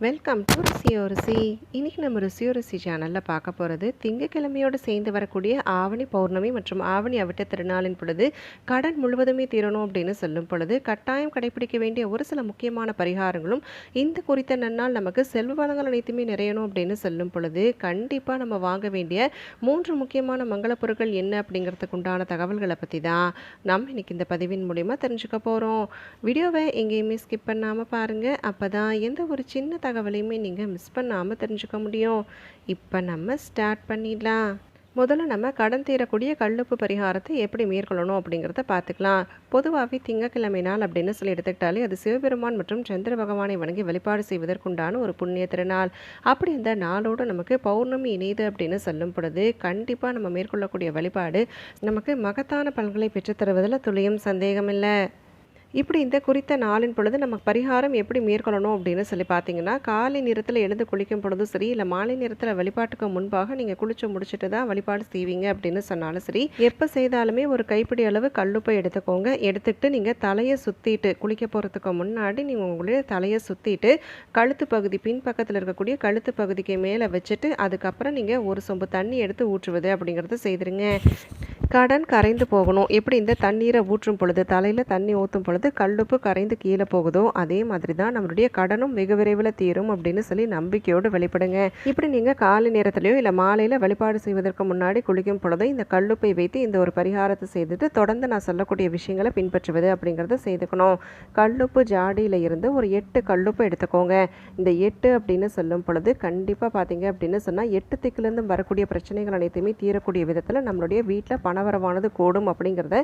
Welcome to ருசியோ ருசி. இன்றைக்கி நம்ம ருசியோ ருசி சேனலில் பார்க்க போகிறது திங்கக்கிழமையோடு சேர்ந்து வரக்கூடிய ஆவணி பௌர்ணமி மற்றும் ஆவணி அவிட்ட திருநாளின் பொழுது கடன் முழுவதுமே தீரணும் அப்படின்னு சொல்லும் பொழுது கட்டாயம் கடைபிடிக்க வேண்டிய ஒரு சில முக்கியமான பரிகாரங்களும் இந்த குறித்த நன்னால் நமக்கு செல்வ வளங்கள் அனைத்துமே நிறையணும் அப்படின்னு சொல்லும் பொழுது கண்டிப்பாக நம்ம வாங்க வேண்டிய மூன்று முக்கியமான மங்கள பொருட்கள் என்ன அப்படிங்கிறதுக்கு உண்டான தகவல்களை பற்றி தான் நம்ம இன்றைக்கி இந்த பதிவின் மூலிமா தெரிஞ்சுக்க போகிறோம் வீடியோவை எங்கேயுமே ஸ்கிப் பண்ணாமல் பாருங்கள் அப்போ தான் எந்த ஒரு சின்ன தகவலையுமே நீங்கள் மிஸ் பண்ணாமல் தெரிஞ்சுக்க முடியும். இப்போ நம்ம ஸ்டார்ட் பண்ணிடலாம். முதல்ல நம்ம கடன் தீரக்கூடிய கல்லுப்பு பரிகாரத்தை எப்படி மேற்கொள்ளணும் அப்படிங்கிறத பார்த்துக்கலாம். பொதுவாகவே திங்கக்கிழமை நாள் அப்படின்னு சொல்லி எடுத்துக்கிட்டாலே அது சிவபெருமான் மற்றும் சந்திர பகவானை வணங்கி வழிபாடு செய்வதற்குண்டான ஒரு புண்ணிய திருநாள். அப்படி இந்த நாளோடு நமக்கு பௌர்ணமி இணைது அப்படின்னு சொல்லும் பொழுது கண்டிப்பாக நம்ம மேற்கொள்ளக்கூடிய வழிபாடு நமக்கு மகத்தான பலன்களை பெற்றுத்தருவதில் துளியும் சந்தேகமில்லை. இப்படி இந்த குறித்த நாளின் பொழுது நம்ம பரிகாரம் எப்படி மேற்கொள்ளணும் அப்படின்னு சொல்லி பார்த்தீங்கன்னா காலை நேரத்தில் எழுந்து குளிக்கும் பொழுதும் சரி இல்லை மாலை நேரத்தில் வழிபாட்டுக்கு முன்பாக நீங்கள் குளிச்சு முடிச்சுட்டு தான் வழிபாடு செய்வீங்க அப்படின்னு சொன்னாலும் சரி எப்போ செய்தாலுமே ஒரு கைப்பிடி அளவு கல்லுப்பை எடுத்துக்கோங்க. எடுத்துக்கிட்டு நீங்கள் தலையை சுற்றிட்டு குளிக்க போகிறதுக்கு முன்னாடி நீங்கள் உங்களுடைய தலையை சுற்றிட்டு கழுத்து பகுதி பின் பக்கத்தில் இருக்கக்கூடிய கழுத்து பகுதிக்கு மேலே வச்சுட்டு அதுக்கப்புறம் நீங்கள் ஒரு சொம்பு தண்ணி எடுத்து ஊற்றுவது அப்படிங்கிறத செய்திருங்க. கடன் கரைந்து போகணும். எப்படி இந்த தண்ணீரை ஊற்றும் பொழுது தலையில் தண்ணி ஊற்றும் பொழுது கல்லுப்பு கரைந்து கீழே போகுதோ அதே மாதிரி தான் நம்மளுடைய கடனும் வெகு விரைவில் தீரும் அப்படின்னு சொல்லி நம்பிக்கையோடு வெளிப்படுங்க. இப்படி நீங்கள் காலை நேரத்திலையோ இல்லை மாலையில் வழிபாடு செய்வதற்கு முன்னாடி குளிக்கும் பொழுது இந்த கல்லுப்பை வைத்து இந்த ஒரு பரிகாரத்தை செய்துட்டு தொடர்ந்து நான் சொல்லக்கூடிய விஷயங்களை பின்பற்றுவது அப்படிங்கிறத செய்துக்கணும். கல்லுப்பு ஜாடியில் இருந்து ஒரு எட்டு கல்லுப்பு எடுத்துக்கோங்க. இந்த எட்டு அப்படின்னு சொல்லும் பொழுது கண்டிப்பாக பார்த்தீங்க அப்படின்னு சொன்னால் எட்டு திக்கிலேருந்து வரக்கூடிய பிரச்சனைகள் அனைத்துமே தீரக்கூடிய விதத்தில் நம்மளுடைய வீட்டில் பணவரவானது கூடும் அப்படிங்கிறத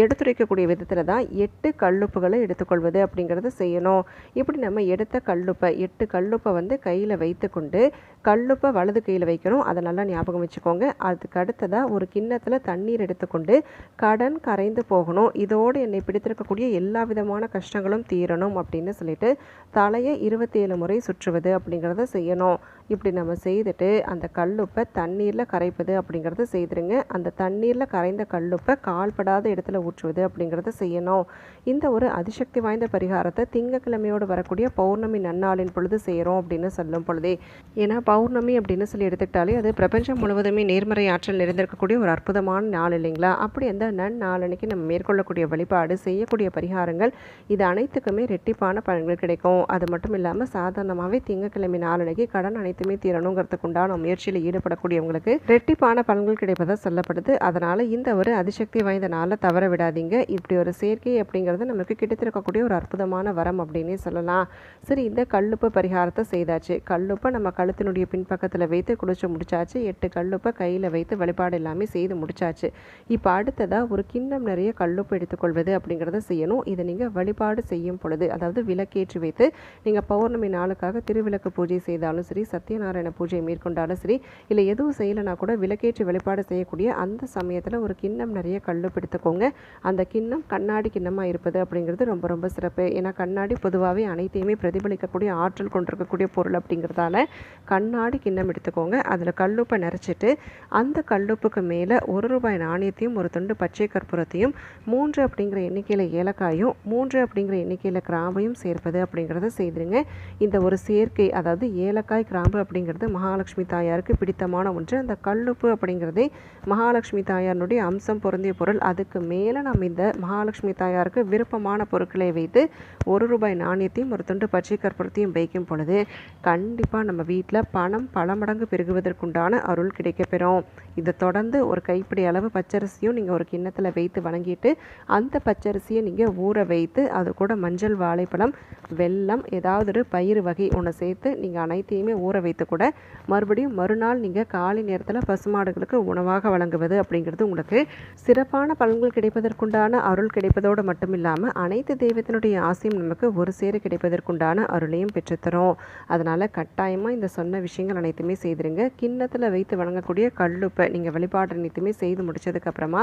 எடுத்துரைக்கக்கூடிய விதத்தில் தான் எட்டு கல்லுப்புகளை எடுத்துக்கொள்வது அப்படிங்கிறத செய்யணும். இப்படி நம்ம எடுத்த கல்லுப்பை எட்டு கல்லுப்பை வந்து கையில் வைத்துக்கொண்டு கல்லுப்பை வலது கையில் வைக்கணும். அதை நல்லா ஞாபகம் வச்சுக்கோங்க. அதுக்கு அடுத்ததாக ஒரு கிண்ணத்தில் தண்ணீர் எடுத்துக்கொண்டு கடன் கரைந்து போகணும். இதோடு என்னை பிடித்திருக்கக்கூடிய எல்லா விதமான கஷ்டங்களும் தீரணும் அப்படின்னு சொல்லிட்டு தலையை இருபத்தேழு முறை சுற்றுவது அப்படிங்கிறத செய்யணும். இப்படி நம்ம செய்துட்டு அந்த கல்லுப்பை தண்ணீரில் கரைப்பது அப்படிங்கிறத செய்திருங்க. அந்த தண்ணீரில் கரை கரைந்த கல்லுப்பை கால்படாத இடத்துல ஊற்றுவது அப்படிங்கிறத செய்யணும். இந்த ஒரு அதிசக்தி வாய்ந்த பரிகாரத்தை திங்கக்கிழமையோடு வரக்கூடிய பௌர்ணமி நன்னாளின் பொழுது செய்கிறோம் அப்படின்னு சொல்லும் பொழுதே ஏன்னா பௌர்ணமி அப்படின்னு சொல்லி எடுத்துக்கிட்டாலே அது பிரபஞ்சம் முழுவதுமே நேர்மறை ஆற்றல் நிறைந்திருக்கக்கூடிய ஒரு அற்புதமான நாள் இல்லைங்களா? அப்படி அந்த நன்னாளனைக்கு நம்ம மேற்கொள்ளக்கூடிய வழிபாடு செய்யக்கூடிய பரிகாரங்கள் இது அனைத்துக்குமே ரெட்டிப்பான பலன்கள் கிடைக்கும். அது மட்டும் இல்லாமல் சாதாரணமாகவே திங்கக்கிழமை நாளன்னைக்கு கடன் அனைத்துமே தீரணுங்கிறதுக்கு உண்டான முயற்சியில் ஈடுபடக்கூடியவங்களுக்கு ரெட்டிப்பான பலன்கள் கிடைப்பதாக சொல்லப்படுது. அதனால் இந்த ஒரு அதிசக்தி வாய்ந்த நாளை தவற விடாதீங்க. இப்படி ஒரு சேர்க்கை அப்படிங்கிறது நமக்கு கிடைத்திருக்கக்கூடிய ஒரு அற்புதமான வரம் அப்படின்னே சொல்லலாம். சரி இந்த கல்லுப்பு பரிகாரத்தை செய்தாச்சு. கல்லுப்பை நம்ம கழுத்தினுடைய பின்பக்கத்தில் வைத்து குடிச்சு முடிச்சாச்சு. எட்டு கல்லுப்பை கையில் வைத்து வழிபாடு எல்லாமே செய்து முடிச்சாச்சு. இப்போ அடுத்ததாக ஒரு கிண்ணம் நிறைய கல்லுப்பு எடுத்துக்கொள்வது அப்படிங்கிறத செய்யணும். இதை நீங்கள் வழிபாடு செய்யும் பொழுது அதாவது விளக்கேற்றி வைத்து நீங்கள் பௌர்ணமி நாளுக்காக திருவிளக்கு பூஜை செய்தாலும் சரி சத்யநாராயண பூஜை மேற்கொண்டாலும் சரி இல்லை எதுவும் செய்யலைனா கூட விளக்கேற்றி வழிபாடு செய்யக்கூடிய அந்த சமயத்தில் ஒரு கிண்ணம் நிறைய கல் பிடித்துக்கோங்க. அந்த கிண்ணம் கண்ணாடி கிண்ணமாக இருப்பது அப்படிங்கிறது ரொம்ப ரொம்ப சிறப்பு. ஏன்னா கண்ணாடி பொதுவாகவே அனைத்தையுமே பிரதிபலிக்கக்கூடிய ஆற்றல் கொண்டிருக்கக்கூடிய பொருள் அப்படிங்கிறதால கண்ணாடி கிண்ணம் எடுத்துக்கோங்க. அதில் கல்லுப்பை நிறச்சிட்டு அந்த கல்லுப்புக்கு மேலே ஒரு ரூபாய் நாணயத்தையும் ஒரு துண்டு பச்சை கற்பூரத்தையும் மூன்று அப்படிங்கிற எண்ணிக்கையில் ஏலக்காயும் மூன்று அப்படிங்கிற எண்ணிக்கையில் கிராம்பையும் சேர்ப்பது அப்படிங்கிறத செய்திருங்க. இந்த ஒரு சேர்க்கை அதாவது ஏலக்காய் கிராம்பு அப்படிங்கிறது மகாலட்சுமி தாயாருக்கு பிடித்தமான ஒன்று. அந்த கல்லுப்பு அப்படிங்கிறதே மகாலட்சுமி தாயாரினுடைய அம்சம் பொருந்திய பொருள். அதுக்கு மேலே நம்ம இந்த மகாலட்சுமி தாயாருக்கு விருப்பமான பொருட்களை வைத்து ஒரு ரூபாய் நாணயத்தையும் ஒரு துண்டு பச்சை கற்பூரத்தையும் வைக்கும் பொழுது கண்டிப்பாக நம்ம வீட்டில் பணம் பல மடங்கு பெருகுவதற்குண்டான அருள் கிடைக்கப்பெறும். இதை தொடர்ந்து ஒரு கைப்பிடி அளவு பச்சரிசியும் நீங்கள் ஒரு கிண்ணத்தில் வைத்து வணங்கிட்டு அந்த பச்சரிசியை நீங்கள் ஊற வைத்து அது கூட மஞ்சள் வாழைப்பழம் வெல்லம் ஏதாவது ஒரு பயிறு வகை ஒன்று சேர்த்து நீங்கள் அனைத்தையுமே ஊற வைத்து கூட மறுபடியும் மறுநாள் நீங்கள் காலை நேரத்தில் பசுமாடுகளுக்கு உணவாக வழங்குவது அப்படிங்கிறது உங்களுக்கு சிறப்பான பலன்கள் கிடைப்பதற்குண்டான அருள் கிடைப்பதோடு மட்டும் இல்லாமல் அனைத்து தெய்வத்தினுடைய ஆசையும் நமக்கு ஒரு சேர கிடைப்பதற்குண்டான அருளையும் பெற்றுத்தரும். அதனால் கட்டாயமாக இந்த சொன்ன விஷயங்கள் அனைத்துமே செய்திருங்க. கிண்ணத்தில் வைத்து வழங்கக்கூடிய கல்லுப்பை நீங்கள் வழிபாடு அனைத்துமே செய்து முடிச்சதுக்கப்புறமா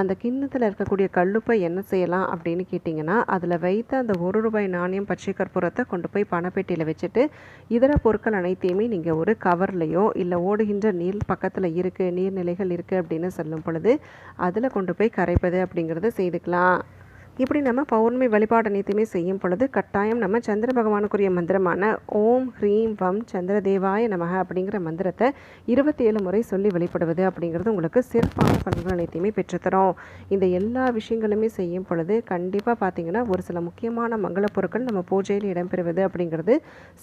அந்த கிண்ணத்தில் இருக்கக்கூடிய கல்லுப்பை என்ன செய்யலாம் அப்படின்னு கேட்டிங்கன்னா அதில் வைத்த அந்த ஒரு ரூபாய் நாணயம் பச்சை கற்பூரத்தை கொண்டு போய் பணப்பெட்டியில் வச்சுட்டு இதர பொருட்கள் அனைத்தையுமே நீங்கள் ஒரு கவர்லையோ இல்லை ஓடுகின்ற நீர் பக்கத்தில் இருக்குது நீர்நிலைகள் இருக்குது அப்படின்னு சொல்லும் பொழுது அதில் கொண்டு போய் கரைப்பது அப்படிங்கிறத செய்துக்கலாம். இப்படி நம்ம பௌர்ணமி வழிபாடு அனைத்துமே செய்யும் பொழுது கட்டாயம் நம்ம சந்திர பகவானுக்குரிய மந்திரமான ஓம் ஹ்ரீம் வம் சந்திரதேவாய நமக அப்படிங்கிற மந்திரத்தை இருபத்தி ஏழு முறை சொல்லி வெளிப்படுவது அப்படிங்கிறது உங்களுக்கு சிறப்பான பலன்கள் அனைத்தையுமே பெற்றுத்தரும். இந்த எல்லா விஷயங்களுமே செய்யும் பொழுது கண்டிப்பாக பார்த்தீங்கன்னா ஒரு சில முக்கியமான மங்கள பொருட்கள் நம்ம பூஜையில் இடம்பெறுவது அப்படிங்கிறது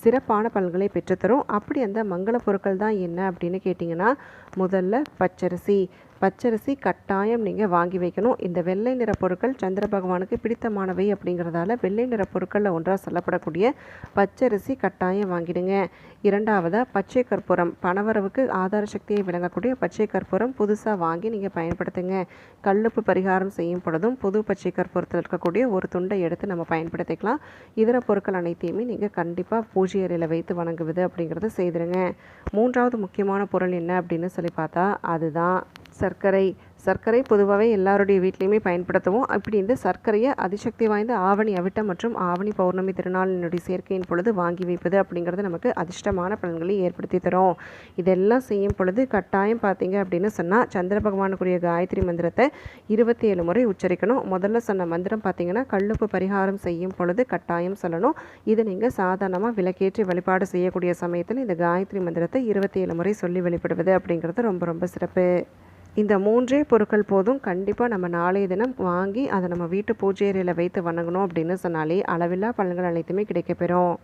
சிறப்பான பலன்களை பெற்றுத்தரும். அப்படி அந்த மங்கள பொருட்கள் தான் என்ன அப்படின்னு கேட்டிங்கன்னா முதல்ல பச்சரிசி பச்சரிசி கட்டாயம் நீங்கள் வாங்கி வைக்கணும். இந்த வெள்ளை நிற பொருட்கள் சந்திர பகவானுக்கு பிடித்தமானவை அப்படிங்கிறதால வெள்ளை நிற பொருட்களில் ஒன்றாக சொல்லப்படக்கூடிய பச்சரிசி கட்டாயம் வாங்கிடுங்க. இரண்டாவதாக பச்சை கற்பூரம். பணவரவுக்கு ஆதார சக்தியை விளங்கக்கூடிய பச்சை கற்பூரம் புதுசாக வாங்கி நீங்கள் பயன்படுத்துங்க. கல்லுப்பு பரிகாரம் செய்யும் பொழுதும் புது பச்சை கற்பூரத்தில் இருக்கக்கூடிய ஒரு துண்டை எடுத்து நம்ம பயன்படுத்திக்கலாம். இதர பொருட்கள் அனைத்தையுமே நீங்கள் கண்டிப்பாக பூஜை அறையில் வைத்து வணங்குவது அப்படிங்கிறத செய்திருங்க மூன்றாவது முக்கியமான பொருள் என்ன அப்படின்னு சொல்லி பார்த்தா அதுதான் சர்க்கரை. சர்க்கரை பொதுவாகவே எல்லாருடைய வீட்லேயுமே பயன்படுத்துவோம். அப்படி இந்த சர்க்கரையை அதிசக்தி வாய்ந்த ஆவணி அவிட்டம் மற்றும் ஆவணி பௌர்ணமி திருநாளினுடைய சேர்க்கையின் பொழுது வாங்கி வைப்பது அப்படிங்கிறது நமக்கு அதிர்ஷ்டமான பலன்களை ஏற்படுத்தி தரும். இதெல்லாம் செய்யும் பொழுது கட்டாயம் பார்த்தீங்க அப்படின்னு சொன்னால் சந்திர பகவானுக்குரிய காயத்ரி மந்திரத்தை இருபத்தி ஏழு முறை உச்சரிக்கணும். முதல்ல சொன்ன மந்திரம் பார்த்தீங்கன்னா கல்லுப்பு பரிகாரம் செய்யும் பொழுது கட்டாயம் சொல்லணும். இது நீங்கள் சாதாரணமாக விளக்கேற்றி வழிபாடு செய்யக்கூடிய சமயத்தில் இந்த காயத்ரி மந்திரத்தை இருபத்தி ஏழு முறை சொல்லி வெளிப்படுவது அப்படிங்கிறது ரொம்ப ரொம்ப சிறப்பு. இந்த மூன்றே பொருட்கள் போதும். கண்டிப்பாக நம்ம நாளைய தினம் வாங்கி அதை நம்ம வீட்டு பூஜை அறையில் வைத்து வணங்கணும் அப்படின்னு சொன்னாலே அளவில்லா பலன்கள் அனைத்துமே கிடைக்கப்பெறும்.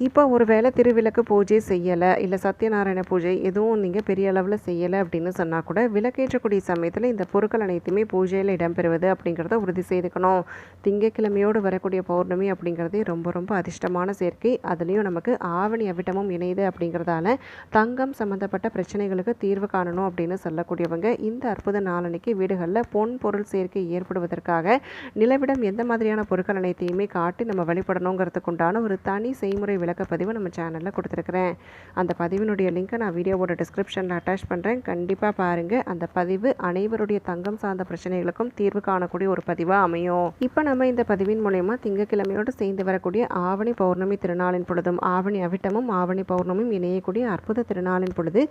இப்போ ஒரு வேளை திருவிளக்கு பூஜை செய்யலை இல்லை சத்யநாராயண பூஜை எதுவும் நீங்கள் பெரிய அளவில் செய்யலை அப்படின்னு சொன்னால் கூட விளக்கேற்றக்கூடிய சமயத்தில் இந்த பொருட்கள் அனைத்துமே பூஜையில் இடம்பெறுவது அப்படிங்கிறத உறுதி செய்துக்கணும். திங்கக்கிழமையோடு வரக்கூடிய பௌர்ணமி அப்படிங்கிறதே ரொம்ப ரொம்ப அதிர்ஷ்டமான சேர்க்கை. அதுலேயும் நமக்கு ஆவணி அவிட்டமும் இணையுது அப்படிங்கிறதால தங்கம் சம்மந்தப்பட்ட பிரச்சனைகளுக்கு தீர்வு காணணும் அப்படின்னு சொல்லக்கூடியவங்க இந்த அற்புத நாளன்னைக்கு வீடுகளில் பொன் பொருள் சேர்க்கை ஏற்படுவதற்காக நிலவிடம் எந்த மாதிரியான பொருட்கள் அனைத்தையுமே காட்டி நம்ம வழிபடணுங்கிறதுக்கு உண்டான ஒரு தனி செய்முறை விளக்கப்பதிவு நம்ம சேனலில் கொடுத்துருக்குறேன். அந்த பதிவினுடைய லிங்க்கை நான் வீடியோவோட டிஸ்கிரிப்ஷனில் அட்டாச் பண்ணுறேன் கண்டிப்பாக பாருங்கள் அந்த பதிவு அனைவருடைய தங்கம் சார்ந்த பிரச்சனைகளுக்கும் தீர்வு காணக்கூடிய ஒரு பதிவாக அமையும். இப்போ நம்ம இந்த பதிவின் மூலயமா திங்கக்கிழமையோடு சேர்ந்து வரக்கூடிய ஆவணி பௌர்ணமி திருநாளின் பொழுதும் ஆவணி அவிட்டமும் ஆவணி பௌர்ணமியும் இணையக்கூடிய அற்புத திருநாளின் பொழுது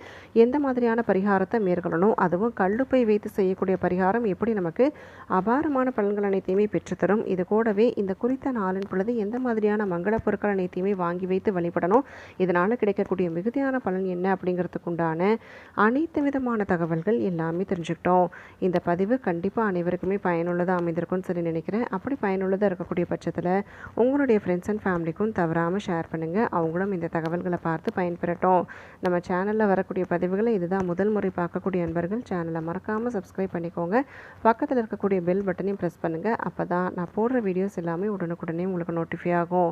எந்த மாதிரியான பரிகாரத்தை மேற்கொள்ளணும்? அதுவும் கல்லுப்பை வைத்து செய்யக்கூடிய பரிகாரம் எப்படி நமக்கு அபாரமான பலன்கள் அனைத்தையுமே பெற்றுத்தரும்? இது கூடவே இந்த குறித்த நாளின் பொழுது எந்த மாதிரியான மங்கள பொருட்கள் அனைத்தையுமே வாங்கி வைத்து வழிபடணும். இதனால் கிடைக்கக்கூடிய மிகுதியான பலன் என்ன அப்படிங்கிறதுக்கு உண்டான அனைத்து விதமான தகவல்கள் எல்லாமே தெரிஞ்சுக்கிட்டோம். இந்த பதிவு கண்டிப்பாக அனைவருக்குமே பயனுள்ளதாக அமைந்திருக்கும்னு சொல்லி நினைக்கிறேன். அப்படி பயனுள்ளதாக இருக்கக்கூடிய பட்சத்தில் உங்களுடைய ஃப்ரெண்ட்ஸ் அண்ட் ஃபேமிலிக்கும் தவறாமல் ஷேர் பண்ணுங்கள் அவங்களும் இந்த தகவல்களை பார்த்து பயன்பெறட்டும். நம்ம சேனலில் வரக்கூடிய பதிவுகளை இதுதான் முதல் முறை பார்க்கக்கூடிய நண்பர்கள் சேனலை மறக்காமல் சப்ஸ்கிரைப் பண்ணிக்கோங்க. பக்கத்தில் இருக்கக்கூடிய பெல் பட்டனையும் ப்ரெஸ் பண்ணுங்கள் அப்போ தான் நான் போடுற வீடியோஸ் எல்லாமே உடனுக்குடனே உங்களுக்கு நோட்டிஃபை ஆகும்.